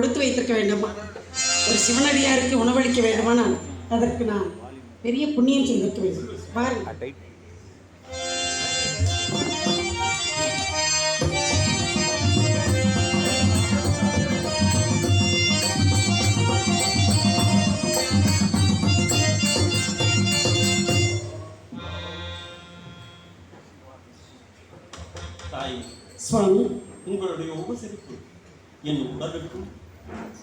கொடுத்து வைத்திருக்க வேண்டுமா? ஒரு சிவனடியாருக்கு உணவளிக்க வேண்டுமானால் அதற்கு நான் பெரிய புண்ணியம் செய்திருக்க வேண்டும். பாருங்கள் தாய் சுவாமி. உங்களுடைய உபசரிப்பு என் உடலுக்கும்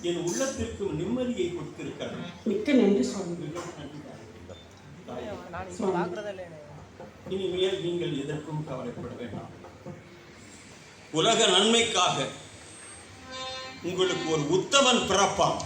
என் உள்ளத்திற்கும் நிம்மதியை கொடுத்திருக்கிறது. மிக்க நன்றி சுவாமி. இனிமேல் நீங்கள் எதற்கும் கவலைப்பட வேண்டாம். உலக நன்மைக்காக உங்களுக்கு ஒரு உத்தமன் பிறப்பான்.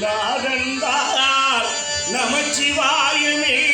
நாதந்தார் நமச்சிவாயமே.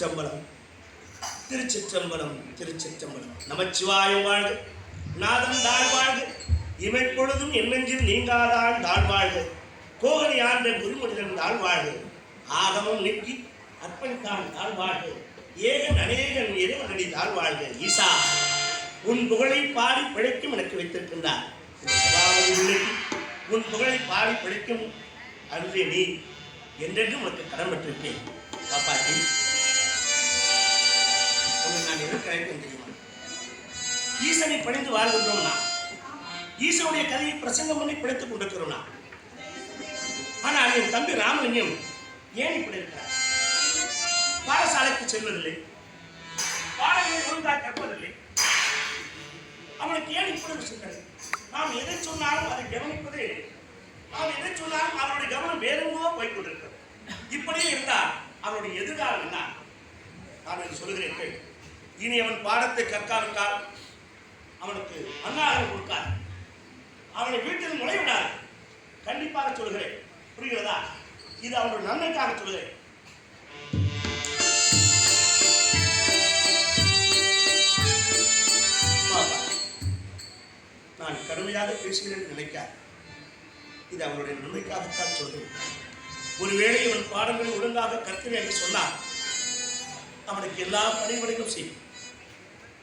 திருச்சிற்றம்பலம். திருச்சிற்றம்பலம் திருச்சிற்றம்பலம். நமச்சிவாயம் வாழ்க. நாதன் தாழ் வாழ்க. இவைப்பொழுதும் என்னெஞ்சில் நீங்காதான் தாழ் வாழ்க. கோகலி ஆண்ட குருமுடிதன் தாழ் வாழ்க. ஆகமம் நிற்கி அர்ப்பணித்தான் தாழ் வாழ்க. ஏகன் அநேகன் இறைவனடி தாழ் வாழ்க. ஈசா உன் புகழை பாடி பிழைக்கும் எனக்கு வைத்திருக்கின்றார். உன் புகழை பாடி பிழைக்கும் அருளே நீ. என்றென்றும் உனக்கு கடன் பெற்றிருக்கேன். என்று உன்னை தெரியுமா ஈசனை பணிந்து வாழ்கின்றோம்னா ஈசனுடைய கதையை பிரசங்கம் பண்ணி பிழைத்துக் கொண்டிருக்கிறோம்னா ஆனால் என் தம்பி ராமலிங்கம் ஏன் இப்படி இருக்கிறார்? பாடசாலைக்கு செல்வதில்லை. பாடங்களை ஒழுங்காக கற்பதில்லை. அவனுக்கு ஏன் இப்படி ஒரு சிந்தனை? நாம் எதை சொன்னாலும் அதை கவனிப்பது நாம் எதை சொன்னாலும் அவனுடைய கவனம் வேறெங்கோ போய்கொண்டிருக்கிறது இப்படியே இருந்தால் அவனுடைய எதிர்காலம் என்ன? நான் இதை சொல்லுகிறேன் இனி அவன் பாடத்தை கற்காவிட்டால் அவனுக்கு அன்னாரம் கொடுக்காது. அவனை வீட்டில் நுழைவிடாது. கண்டிப்பாக சொல்கிறேன். புரிகிறதா? இது அவனுடைய நன்மைக்காக சொல்கிறேன். நான் கடுமையாக பேசுகிறேன் என்று இது அவனுடைய நன்மைக்காகத்தான் சொல்கிறேன். ஒருவேளை அவன் பாடங்களை ஒழுங்காக கற்கிறேன் என்று சொன்னால் அவனுக்கு எல்லா பணிகளையும் செய்யும்.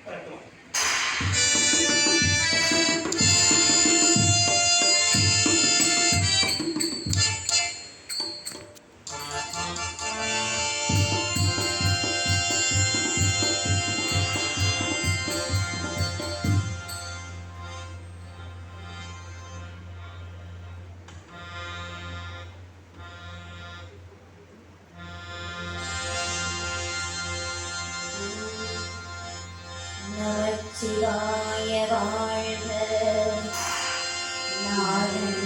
கரெக்டுமா? நமச்சிவாய வாழ்க. நாதன்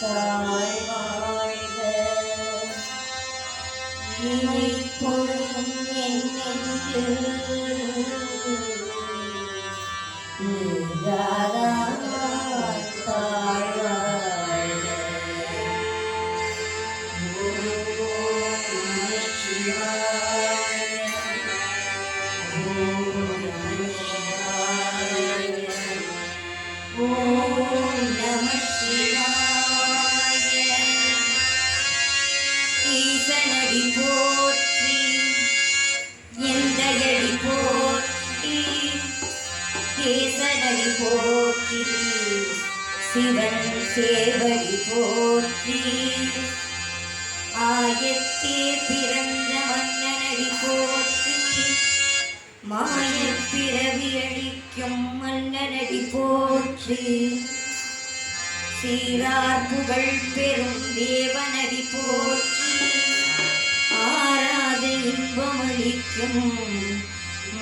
தாய் வாழ்க. இவை பொழுதும் என் சிவன் சேவடி போற்றி. ஆயத்தே பிறந்த மன்னனடி போற்றி. மாய பிறவி அழிக்கும் மன்னனடி போற்றி. சீரார் புகழ் பெறும் தேவனடி போற்றி. ஆராத இன்பமளிக்கும்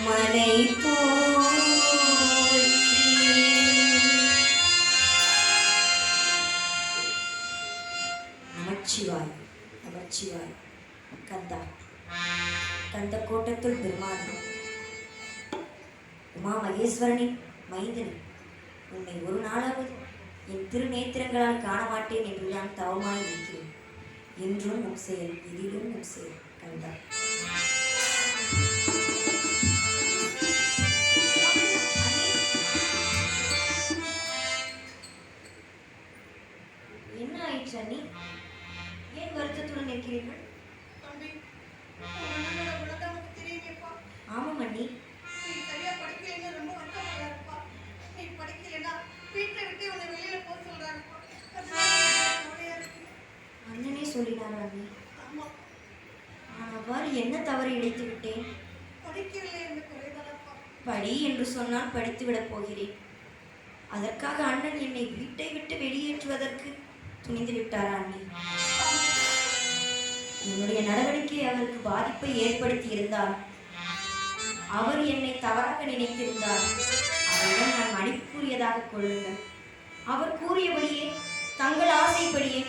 மலை போற்றி. நமச்சிவாய் நமச்சிவாய் கந்தா கந்த கோட்டத்துள் பெருமானம் உமா மகேஸ்வரனின் மைந்தனி உன்னை ஒரு நாளாவது என் திருநேத்திரங்களால் காண மாட்டேன் என்று நான் தவமாய் இருக்கிறேன். என்றும் உன் செயல் இதிலும் உன் செயல் கந்தா. நான் அவ்வாறு என்ன தவறு இழைத்து விட்டேன். படி என்று சொன்னால் படித்து விடப் போகிறேன். அதற்காக அண்ணன் என்னை வீட்டை விட்டு வெளியேற்றுவதற்கு துணிந்து விட்டாரா அண்ணி? என்னுடைய நடவடிக்கை அவருக்கு பாதிப்பை ஏற்படுத்தி இருந்தால் அவர் என்னை தவறாக நினைத்திருந்தால் அவரிடம் நான் மன்னிப்பு கூறியதாக கொள்ளுங்கள். அவர் கூறியபடியே தங்கள் ஆசைப்படியே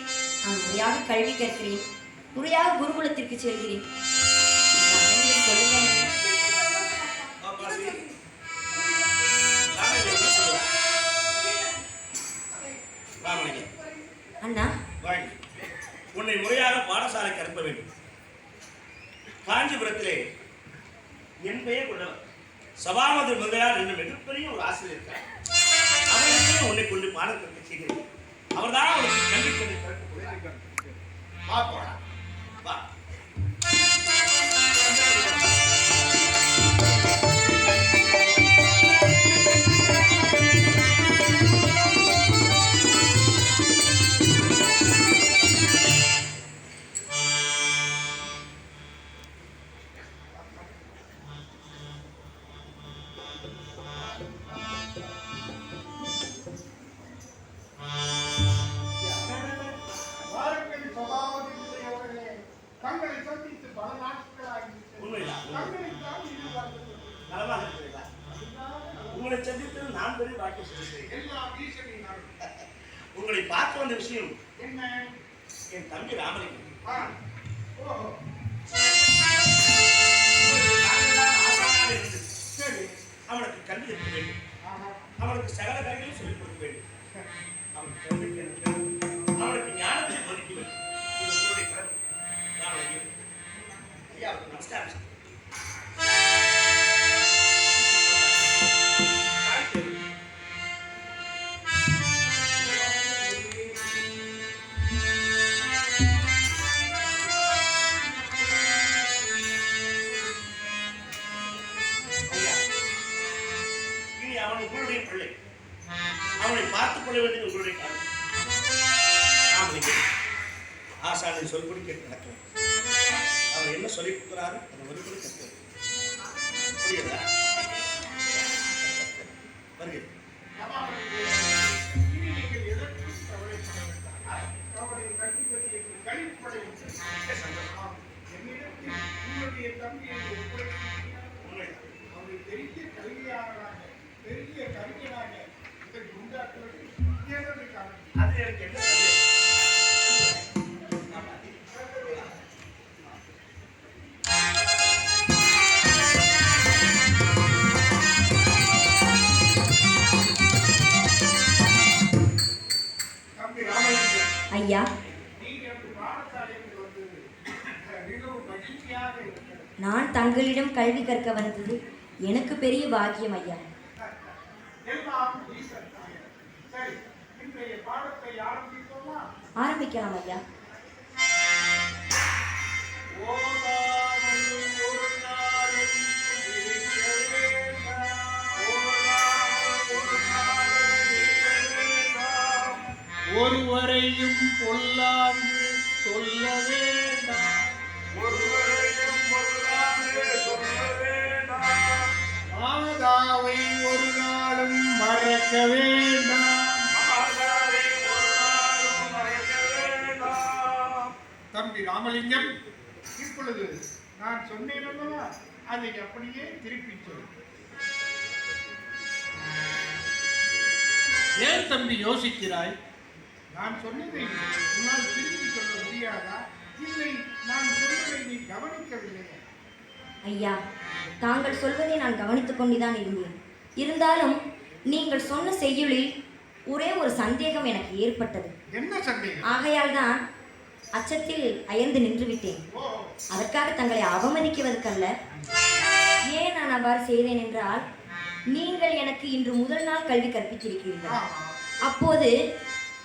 நான் முறையாக கல்வி கற்கிறேன். முறையாக குருகுலத்திற்கு செல்கிறேன். அண்ணி. உன்னை முறையாக பாடசாலைக்கு அனுப்ப வேண்டும். காஞ்சிபுரத்திலே என் பெயர் கொண்டவர். சபாமது முதலியார் என்ற மிகப்பெரிய ஒரு ஆசிரியர் இருக்கார். அவரிடமே உன்னை கொண்டு பாடம் கற்க செய்கிறேன். அவர்தான் உனக்கு கல்வி கொண்டு திறக்கக்கூடிய தங்களை சந்தித்து பல இருக்கிறீர்களா? உங்களை சந்தித்து நான் பெரிய பாக்கியம். உங்களை பார்க்க வந்த விஷயம் என்ன? என் தம்பி ராமலிங்கம். அவனுக்கு கல்வி இருக்க வேண்டும். அவனுக்கு சகல கல்வியும் சொல்லிக் கொடுக்க வேண்டும். அவனுக்கு உங்களிடம் கல்வி கற்க வந்தது எனக்கு பெரிய பாக்கியம் ஐயா. ஆரம்பிக்கலாம் ஐயா. ஒருவரையும் பொல்லாது சொல்ல வேண்டாம். ஒருவரையும் பொல்லாங்கு மாதாவை ஒரு நாளும் மறக்க வேண்டாம் தம்பி ராமலிங்கம் இப்பொழுது நான் சொன்னேன் அதை அப்படியே திருப்பி சொல். ஏன் தம்பி யோசிக்கிறாய்? நான் சொன்னதை உன்னால் திருப்பி சொல்ல முடியாதா? இல்லை நான் சொன்னதை நீ கவனிக்கவில்லையா? ஐயா தாங்கள் சொல்வதை நான் கவனித்துக் கொண்டுதான் இருந்தேன். இருந்தாலும் நீங்கள் சொன்ன செய்யுளில் ஒரே ஒரு சந்தேகம் எனக்கு ஏற்பட்டது. என்ன சந்தேகம்? ஆகையால் தான் அச்சத்தில் அயர்ந்து நின்று விட்டேன் அதற்காக தங்களை அவமதிக்குவதற்கல்ல. ஏன் நான் அவ்வாறு செய்தேன் என்றால் நீங்கள் எனக்கு இன்று முதல் நாள் கல்வி கற்பித்திருக்கிறீர்கள். அப்போது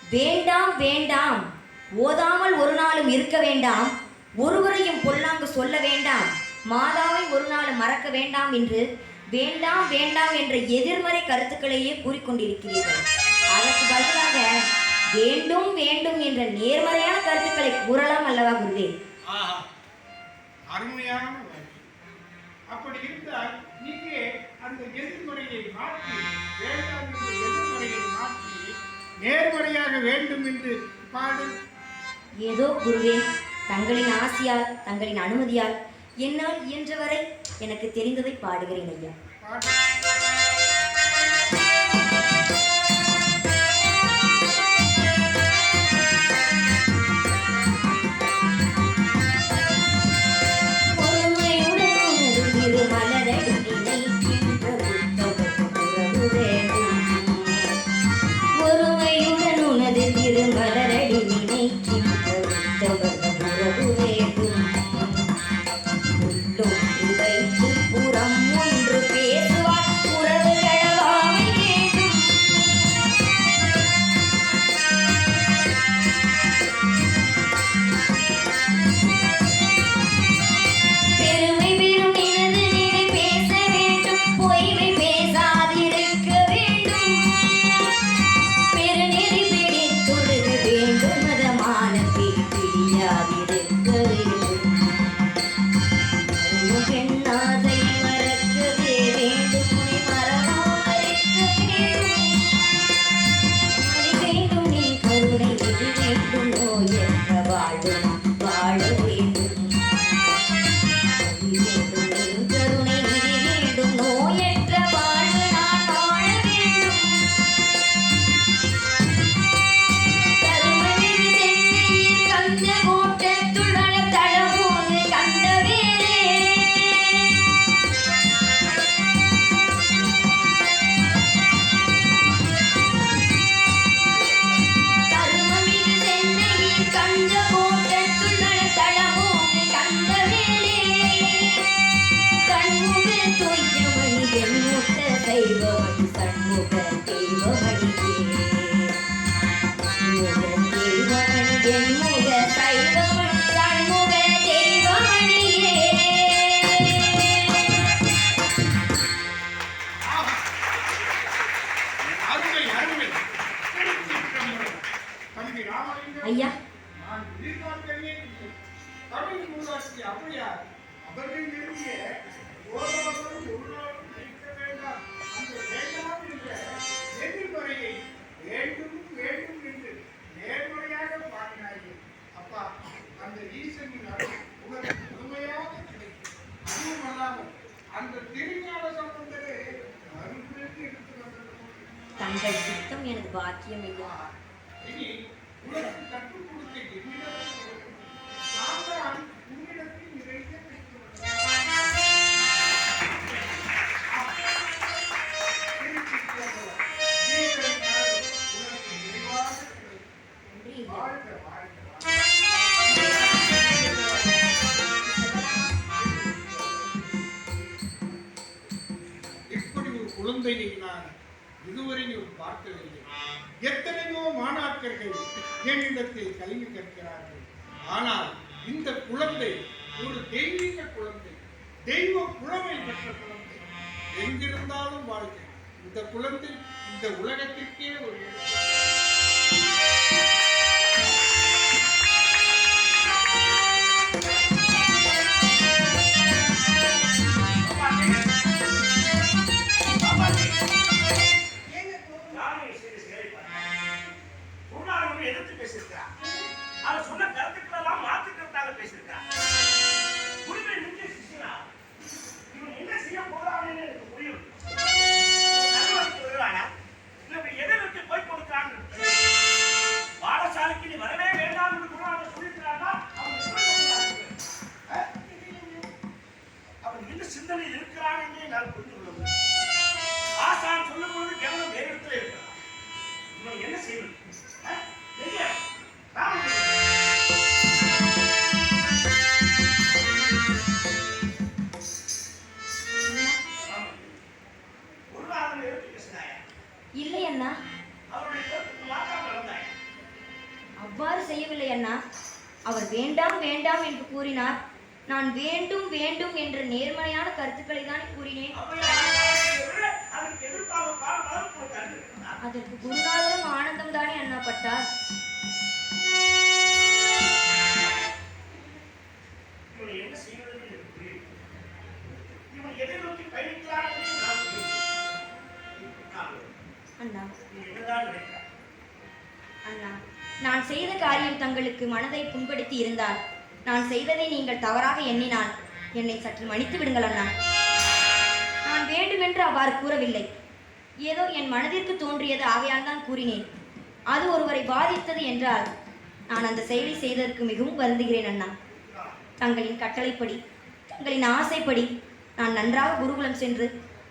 வேண்டாம் வேண்டாம் ஓதாமல் ஒரு நாளும் இருக்க வேண்டாம் ஒருவரையும் பொல்லாங்கு சொல்ல வேண்டாம் மாதாவை ஒரு நாளும் மறக்க வேண்டாம் என்று வேண்டாம் வேண்டாம் என்ற எதிர்மறை கருத்துக்களையே கூறிக்கொண்டிருக்கிறீர்கள். அதற்கு பதிலாக வேண்டும் வேண்டும் என்ற நேர்மறையான கருத்துக்களை கூறலாம் அல்லவா குருவே? அருமையான அப்படி இருந்தால் நீங்கே அந்த எதிர்மறையை மாற்றி வேண்டாம் என்ற எதிர்மறையை மாற்றி நேர்மறையாக வேண்டும் என்று பாடு. ஏதோ குருவே தங்களின் ஆசியால் தங்களின் அனுமதியால் என்னால் இயன்றவரை எனக்கு தெரிந்ததை பாடுகிறேன் ஐயா. வேண்டாம் அந்த வேண்டாம் என்ற எதிர்மறையை வேண்டும் வேண்டும் என்று அப்பா அந்த திரு தங்கள் சித்தம் எனது பாக்கியம் ஐயா அண்ணா அவ்வாறு செய்யவில்லை அண்ணா. அவர் வேண்டாம் வேண்டாம் என்று கூறினார். நான் வேண்டும் வேண்டும் என்ற நேர்மறையான கருத்துக்களை தான் கூறினேன். அதற்கு எதிர்ப்பாக காலம் அளவுக்கு குருநாதரும் ஆனந்தம் தானே அண்ணா பட்டார். இவனை அண்ணா. அண்ணா நான் செய்த காரியம் தங்களுக்கு மனதை புண்படுத்தி இருந்தால் நான் செய்ததை நீங்கள் தவறாக எண்ணினால் என்னை சற்று மன்னித்து விடுங்கள் அண்ணா. நான் வேண்டுமென்று அவ்வாறு கூறவில்லை. ஏதோ என் மனதிற்கு தோன்றியது ஆகையால் தான் கூறினேன். அது ஒருவரை பாதித்தது என்றால் நான் அந்த செயலை செய்ததற்கு மிகவும் வருந்துகிறேன் அண்ணா. தங்களின் கட்டளைப்படி தங்களின் ஆசைப்படி நான் நன்றாக குருகுலம் சென்று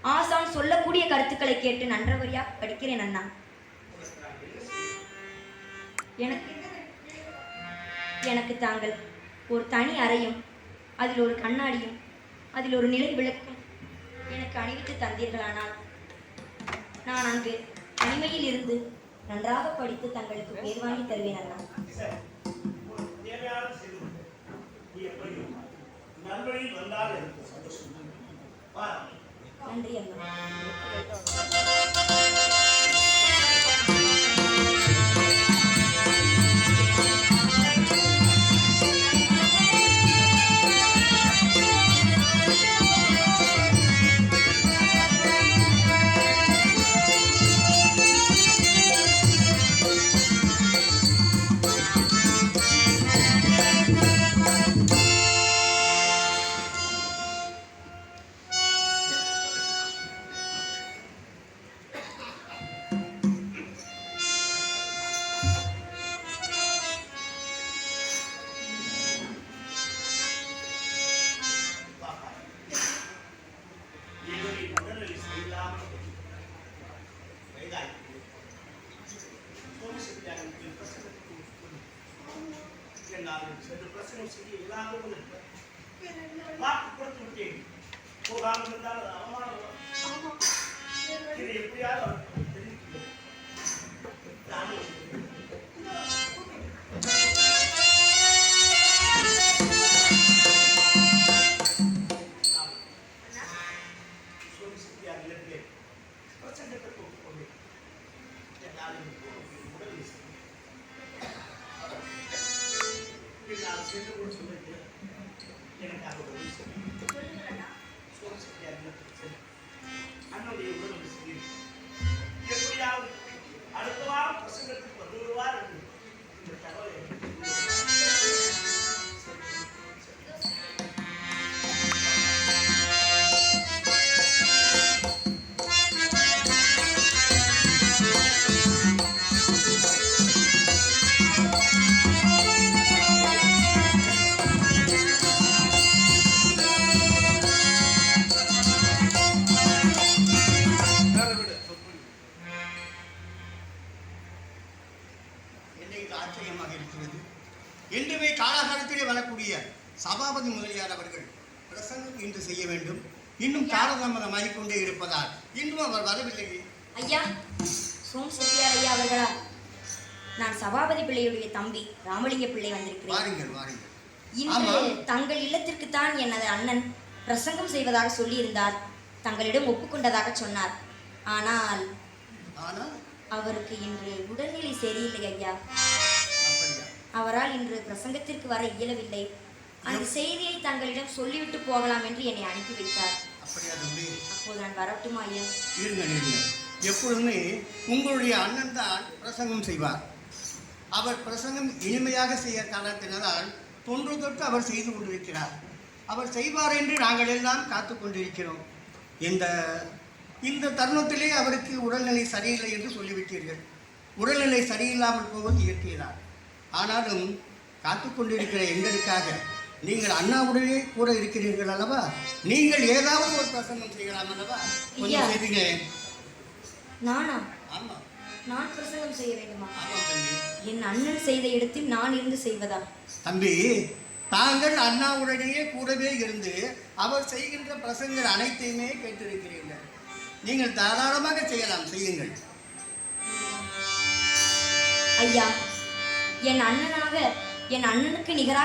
ஆசான் சொல்லக்கூடிய கருத்துக்களை கேட்டு நன்றவரியாக படிக்கிறேன் அண்ணா. எனக்கு எனக்கு தாங்கள் ஒரு தனி அறையும் அதில் ஒரு கண்ணாடியும் அதில் ஒரு நிலை விளக்கும் எனக்கு அணிவித்து தந்தீர்களானால் நான் அங்கு தனிமையில் இருந்து நன்றாக படித்து தங்களுக்கு பேர் வாங்கி தருவேன் அண்ணா. நல்வழியில் வந்தால் எனக்கு சந்தோஷம் நன்றி அண்ணா. சென்று பிரசனம் செய்ய இயலாமல் இருக்கிறேன் வேற என்ன வழி? பிரசங்கம் இன்று செய்ய வேண்டும். இன்னும் காலதாமதமாகிக் கொண்டே இருப்பதால் இன்றும் அவர் வரவில்லையே ஐயா சோம் செட்டியார் ஐயா அவர்களா? நான் சபாபதி பிள்ளையுடைய தம்பி ராமலிங்க பிள்ளை வந்திருக்கிறேன். வாருங்கள் வாருங்கள். இன்று. தங்கள் இல்லத்திற்குத்தான் எனது அண்ணன் பிரசங்கம் செய்வதாக சொல்லியிருந்தார். தங்களிடம் ஒப்புக்கொண்டதாக சொன்னார். ஆனால் அவருக்கு இன்று உடல்நிலை சரியில்லை ஐயா. அவரால் இன்று பிரசங்கத்திற்கு வர இயலவில்லை. அந்த செய்தியை தங்களிடம் சொல்லிவிட்டு போகலாம் என்று என்னை அனுப்பி வைத்தார் அப்படியா தம்பி? அப்போது நான் வரட்டுமா ஐயா? இருங்க இருங்க. எப்பொழுதுமே உங்களுடைய அண்ணன் தான் பிரசங்கம் செய்வார். அவர் பிரசங்கம் இனிமையாக செய்ய காரணத்தினால் தொன்று தொட்டு அவர் செய்து கொண்டிருக்கிறார். அவர் செய்வார் என்று நாங்கள் எல்லாம் காத்து கொண்டிருக்கிறோம். இந்த இந்த தருணத்திலே அவருக்கு உடல்நிலை சரியில்லை என்று சொல்லிவிட்டீர்கள். உடல்நிலை சரியில்லாமல் போவது இயற்கைதான். ஆனாலும் காத்து கொண்டிருக்கிற எங்களுக்காக நீங்கள் அண்ணாவுடனே கூட இருக்கிறீர்கள் அல்லவா? நீங்கள் ஏதாவது ஒரு பிரசங்கம் செய்யலாம் அல்லவா. கொஞ்சம் செய்வீங்களே நானா? நான் பிரசங்கம் செய்ய வேண்டுமா? என் அண்ணன் செய்த இடத்தில் நான் இருந்து செய்வதா? தம்பி தாங்கள் அண்ணாவுடனேயே கூடவே இருந்து அவர் செய்கின்ற பிரசங்கள் அனைத்தையுமே கேட்டிருக்கிறீர்கள். நீங்கள் தாராளமாக செய்யலாம். செய்யுங்கள். ஐயா என் அண்ணனாக என் அண்ணனுக்கு நிகராக